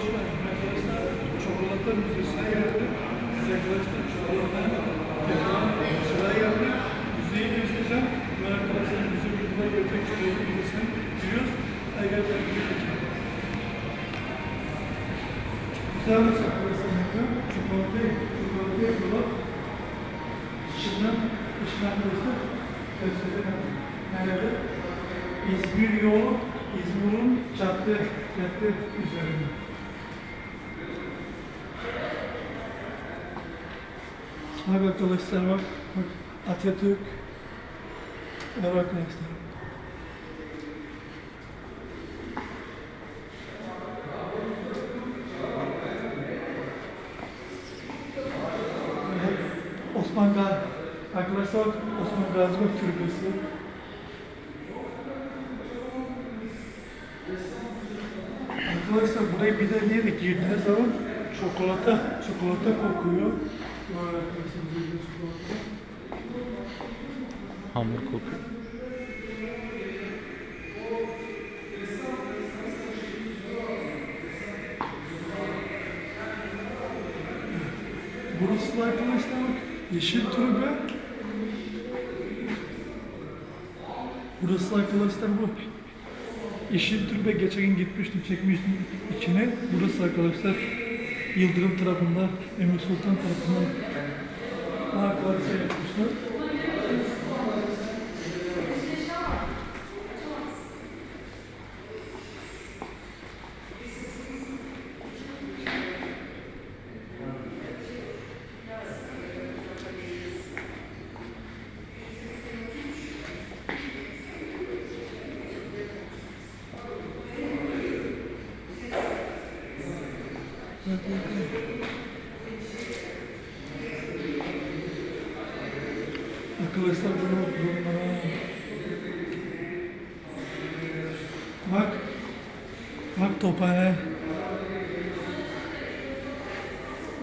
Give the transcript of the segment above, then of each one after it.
geldiniz arkadaşlar. Çikolata Müzesi'ne. Biz arkadaşlar çikolata sıraya geldik. Müzeyi göstereceğim. Bu arkadaşlar müze grubuna gelecek çikolata müzesine giriyoruz. Ben müzeye geçelim. Güzel bir arkadaşlar yapıyor. Çikolata, çikolata yapıyorlar. Şimdiden, şimdiden dostum. Gösterelim. Nerede? İzmir yolu, İzmir'in cadde, cadde üzerinde. Bak arkadaşlar bak, bak Atatürk. Bak arkadaşlar. Osman Gazi, arkadaşlar Osman Gazi Türbesi. Arkadaşlar buraya bir de niye de girdiğiniz zaman çikolata, çikolata kokuyor. Hamur kokuyor. Burası da arkadaşlar yeşil türbe. Burası arkadaşlar bu. Yeşil türbe geçen gün gitmiştim çekmiştim içine. Burası arkadaşlar Yıldırım tarafında, Emir Sultan tarafından arkadaşlar yapmışlar. Bak, bak, bak. Arkadaşlar bunu bunlara Bak Bak tophane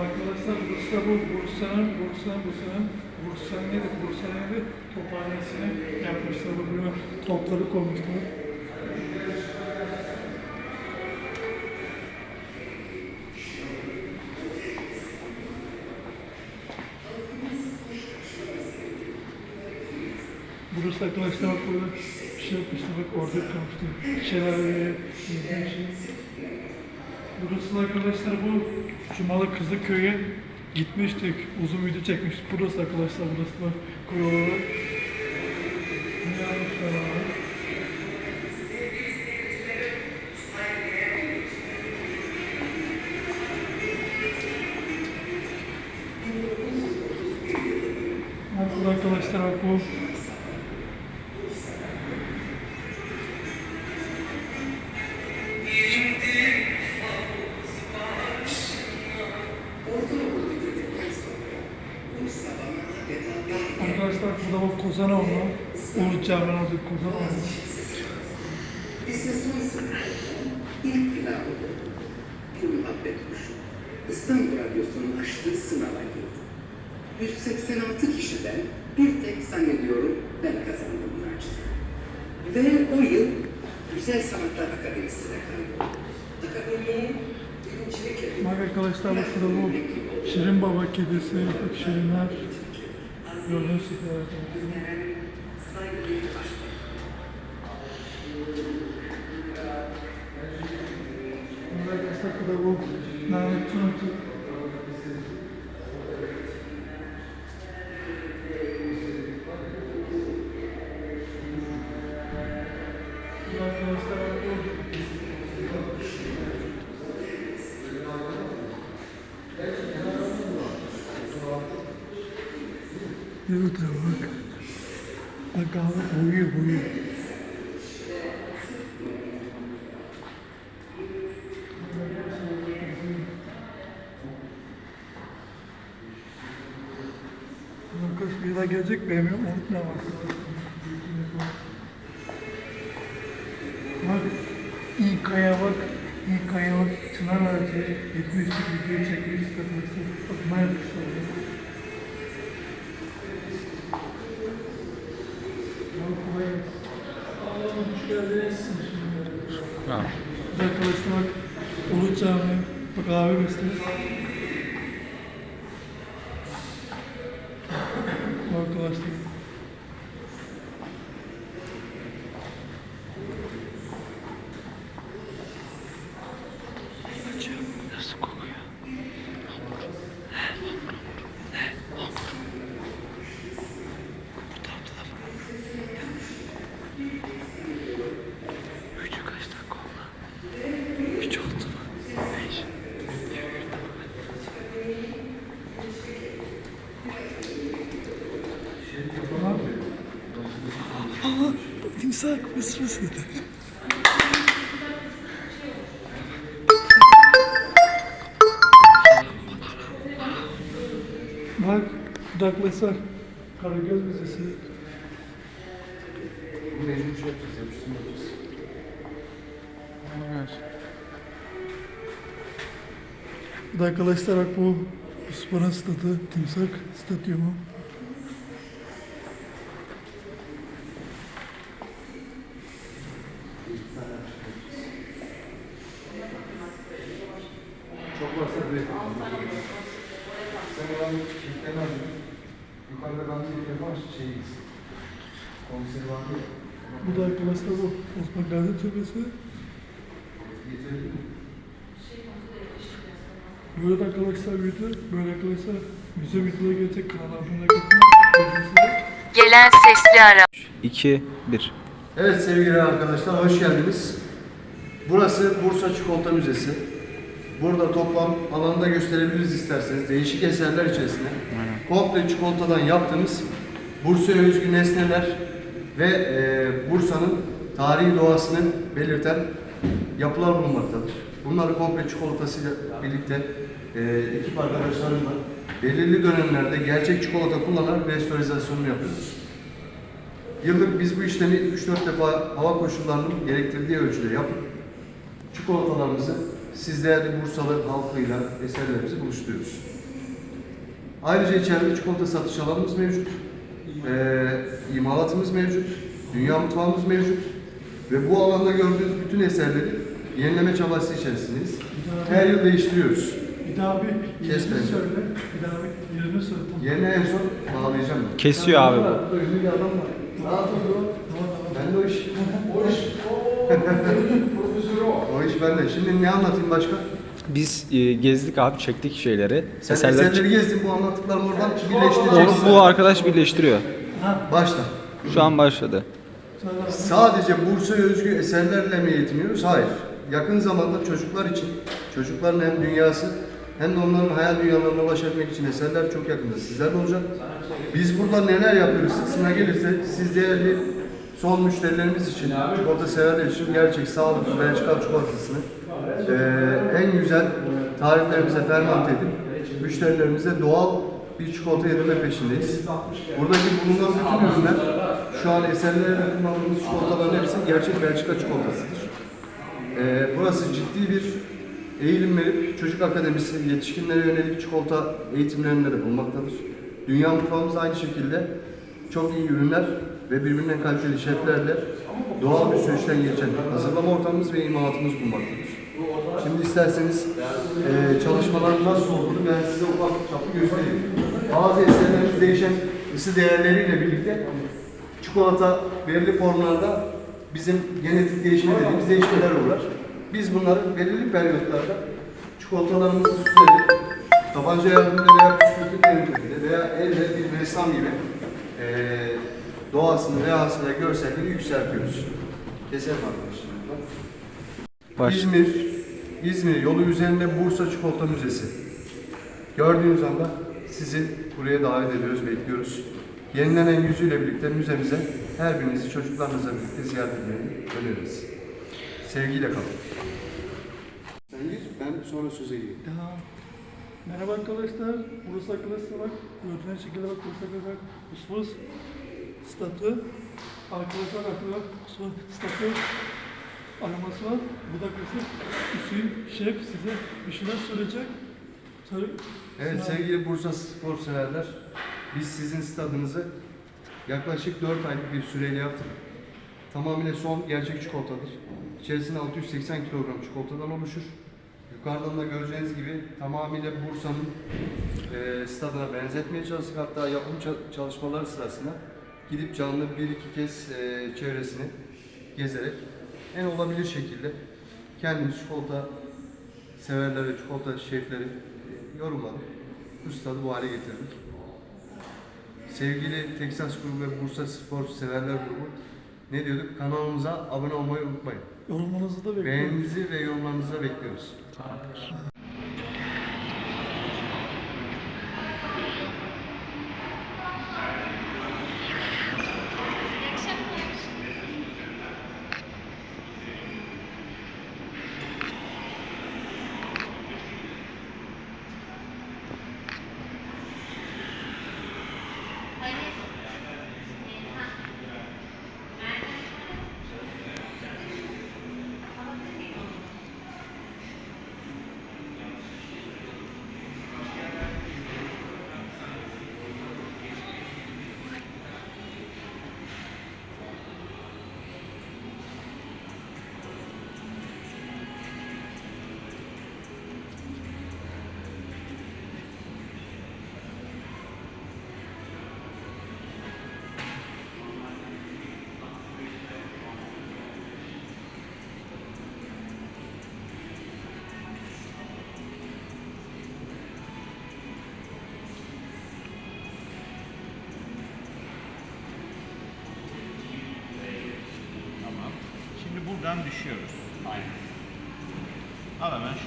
Arkadaşlar Bursa bu Bursa'nın Bursa'nın Bursa'nın Bursa'nın neydi? Bursa'nın neydi? Tophanesini yapmışlar. Buraya topları koymuşlar. Burası arkadaşlar bak burada bir şey yapmıştı bak orada kalmıştı. Şelale, şey. Burası arkadaşlar bu Cumalı Kızılköy'e gitmiştik. Uzun video çekmiştik. Burası arkadaşlar burası da koy Arkadaşlar burada bak Kozanoğlu. Ulu Canan adı Kozanoğlu. İlk planı bir muhabbet kuşu. İstanbul Radyosu'nun açtığı sınava girdi. 186 kişiden bir tek zannediyorum ben kazandım naçizane. Ve o yıl Güzel Sanatlar Akademisi'ne. Akademinin birincilikle... Bak arkadaşlar bu Şirin Baba kedisi, Şirinler. Gördüğünüz gibi arkadaşlar. Bak arkadaşlar bu Mehmet Tunaki. Burada Evet bak. Bak kahve uyuyor uyuyor. Arkadaş bir daha gelecek benim unutma bak. Bak ilk aya bak. İlk aya bak. Çınar ağacı. 70'lik videoyu çekmiştik arkadaşlar. Bak ne yapmışlar. ya. Hoş geldiniz. Ha. Arkadaşlar bak Ulu Cami, bak abi mıs dedi. Bak, Douglas var. Karagöz Müzesi. Mecbur şey yapacağız, yapıştırmayacağız. Bu da arkadaşlar bak bu Osmanlı stadı, Timsak Stadyumu. Çok varsa direkt Sen olan kilitlemez? Yukarıda gamze ilk var şey Konseri vardı ya. Bu da arkadaşlar bu Osman Gazi Türbesi. Getirelim mi? Böyle arkadaşlar büyüdü. Böyle arkadaşlar müze videoları gelecek kanal abone olmayı Gelen sesli ara. 2 1 Evet sevgili arkadaşlar hoş geldiniz. Burası Bursa Çikolata Müzesi. Burada toplam alanında gösterebiliriz isterseniz değişik eserler içerisinde. Komple çikolatadan yaptığımız Bursa'ya özgü nesneler ve e, Bursa'nın tarihi doğasını belirten yapılar bulunmaktadır. Bunları komple çikolatasıyla birlikte e, ekip arkadaşlarımla belirli dönemlerde gerçek çikolata kullanarak restorizasyonunu yapıyoruz. Yıllık biz bu işlemi 3-4 defa hava koşullarının gerektirdiği ölçüde yapıp çikolatalarımızı siz değerli Bursalı halkıyla eserlerimizi buluşturuyoruz. Ayrıca içeride çikolata satış alanımız mevcut. Ee, imalatımız mevcut. Dünya mutfağımız mevcut. Ve bu alanda gördüğünüz bütün eserleri yenileme çabası içerisindeyiz. Her yıl değiştiriyoruz. Bir daha bir Kes yerini bence. söyle. Bir daha bir yerini söyle. Tamam. Yerine en son bağlayacağım ben. Kesiyor abi bu. Burada ünlü bir adam var. Rahat ol bro. Tamam tamam. Ben de o iş. O iş. o iş bende. Şimdi ne anlatayım başka? Biz e, gezdik abi çektik şeyleri. Sen Eserler eserleri gezdin bu anlattıklarımı oradan birleştireceksin. Onu bu arkadaş birleştiriyor. Başla. Şu an başladı. Sadece Bursa'ya özgü eserlerle mi yetiniyoruz? Hayır. Yakın zamanda çocuklar için, çocukların hem dünyası hem de onların hayal dünyalarına ulaşabilmek için eserler çok yakında sizlerle olacak. Biz burada neler yapıyoruz kısmına gelirse siz değerli son müşterilerimiz için, çikolata severler için gerçek sağlıklı Belçika çikolatasını eee, en güzel tariflerimize fermante edip müşterilerimize doğal bir çikolata yedirme peşindeyiz. Buradaki bulunan bütün ürünler şu an eserlerde kullandığımız çikolataların hepsi gerçek Belçika çikolatasıdır. Ee, burası ciddi bir eğilim verip çocuk akademisi yetişkinlere yönelik çikolata eğitimlerinde de bulunmaktadır. Dünya mutfağımız aynı şekilde çok iyi ürünler ve birbirinden kaliteli şeflerle doğal bir süreçten geçen hazırlama ortamımız ve imalatımız bulunmaktadır. Şimdi isterseniz e, çalışmaların nasıl olduğunu ben size ufak çaplı göstereyim. Bazı eserlerimiz değişen ısı değerleriyle birlikte çikolata belirli formlarda bizim genetik değişme dediğimiz değişmeler uğrar. Biz bunları belirli periyotlarda çikolatalarımızı süsleyerek tabanca yardımıyla veya yöntemiyle veya elle bir ressam gibi eee doğasını, rehasını ve görselliğini yükseltiyoruz. Keselim arkadaşlar. İzmir, İzmir yolu üzerinde Bursa Çikolata Müzesi. Gördüğünüz anda sizi buraya davet ediyoruz, bekliyoruz. Yenilenen yüzüyle birlikte müzemize her birinizi çocuklarınızla birlikte ziyaret etmeyi öneriyoruz. Sevgiyle kalın. Sen gir, ben sonra söze gireyim. Tamam. Merhaba arkadaşlar. Burası arkadaşlar bak. Gördüğünüz şekilde bak. Burası arkadaşlar. Osmanlı statü. Arkadaşlar bak. Osmanlı statü. Araması var. Bu da arkadaşlar Hüseyin Şef size bir şeyler söyleyecek. Söyle. Evet Sınav- sevgili Bursa spor severler, biz sizin stadınızı yaklaşık 4 aylık bir süreyle yaptık. Tamamıyla son gerçek çikolatadır. İçerisinde 680 kilogram çikolatadan oluşur. Yukarıdan da göreceğiniz gibi tamamıyla Bursa'nın e, stadına benzetmeye çalıştık. Hatta yapım ça- çalışmaları sırasında gidip canlı bir iki kez e, çevresini gezerek en olabilir şekilde kendimiz çikolata severleri, çikolata şefleri e, yorumladık. Bu stadı bu hale getirdik. Sevgili Texas grubu ve Bursa Spor Severler grubu ne diyorduk? Kanalımıza abone olmayı unutmayın. Yorumlarınızı da bekliyorum. Beğeninizi ve yorumlarınızı da bekliyoruz. Tamamdır. Düşüyoruz. Aynen. Al hemen şu